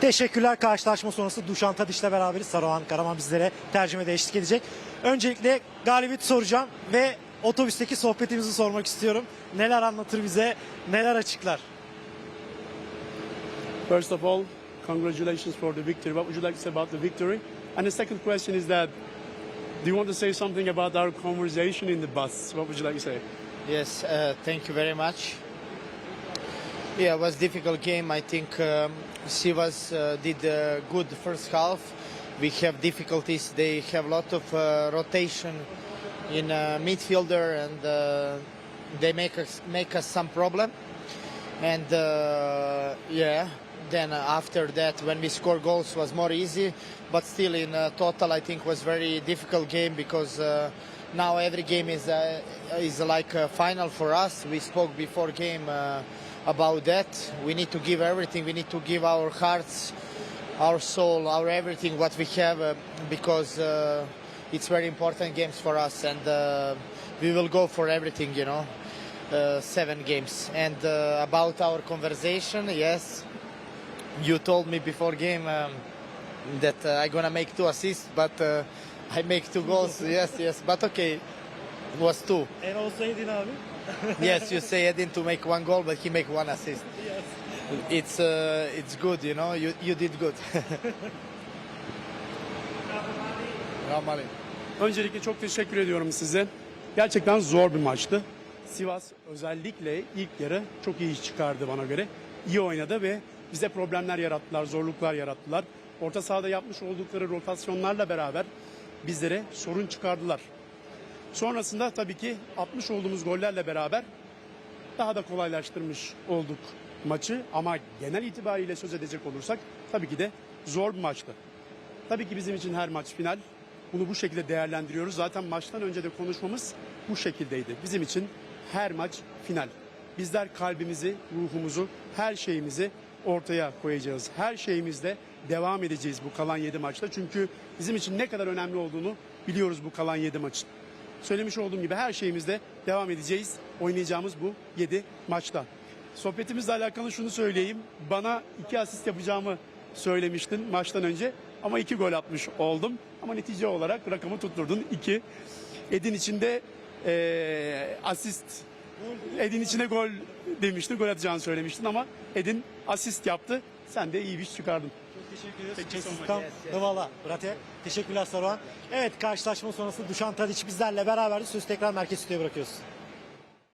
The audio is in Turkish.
Teşekkürler. Karşılaşma sonrası Duşan Tadiş'le beraberiz. Saruhan Karaman bizlere tercümede eşlik edecek. Öncelikle galibiyeti soracağım ve otobüsteki sohbetimizi sormak istiyorum. Neler anlatır bize, neler açıklar? First of all, congratulations for the victory. What would you like to say about the victory? And the second question is that do you want to say something about our conversation in the bus? What would you like to say? Yes, uh, thank you very much. Yeah, it was difficult game. I think um, Sivas uh, did a good first half. We have difficulties. They have a lot of uh, rotation in uh, midfielder, and uh, they make us make us some problem. And uh, yeah, then after that, when we score goals, was more easy. But still, in uh, total, I think was very difficult game because uh, now every game is uh, is like a final for us. We spoke before game uh, about that. We need to give everything. We need to give our hearts, our soul, our everything, what we have, uh, because uh, it's very important games for us, and uh, we will go for everything. You know uh, seven games. And uh, about our conversation, yes, you told me before game um, that uh, I'm gonna make two assists, but uh, I make two goals. yes, yes, but okay, was two. En olsaydın abi. yes, you say Edin to make one goal, but he make one assist. It's uh, it's good, you know. You you did good. Ramali. Öncelikle çok teşekkür ediyorum size. Gerçekten zor bir maçtı. Sivas özellikle ilk yarı çok iyi iş çıkardı bana göre. İyi oynadı ve bize problemler yarattılar, zorluklar yarattılar. Orta sahada yapmış oldukları rotasyonlarla beraber bizlere sorun çıkardılar. Sonrasında tabii ki atmış olduğumuz gollerle beraber daha da kolaylaştırmış olduk maçı. Ama genel itibariyle söz edecek olursak tabii ki de zor bir maçtı. Tabii ki bizim için her maç final. Bunu bu şekilde değerlendiriyoruz. Zaten maçtan önce de konuşmamız bu şekildeydi. Bizim için her maç final. Bizler kalbimizi, ruhumuzu, her şeyimizi ortaya koyacağız. Her şeyimizle devam edeceğiz bu kalan 7 maçta. Çünkü bizim için ne kadar önemli olduğunu biliyoruz bu kalan 7 maçın. Söylemiş olduğum gibi her şeyimizle devam edeceğiz. Oynayacağımız bu 7 maçta. Sohbetimizle alakalı şunu söyleyeyim. Bana iki asist yapacağımı söylemiştin maçtan önce. Ama iki gol atmış oldum. Ama netice olarak rakamı tutturdun. iki. Edin içinde eee, asist Edin içine gol demiştin. Gol atacağını söylemiştin ama Edin asist yaptı. Sen de iyi bir iş çıkardın. Teşekkür ederiz. Çesistan, Hıvala, Brate. Teşekkürler Saruhan. Evet karşılaşma sonrası Duşan Tadiç bizlerle beraberdi. Sözü tekrar merkez stüdyoya bırakıyoruz.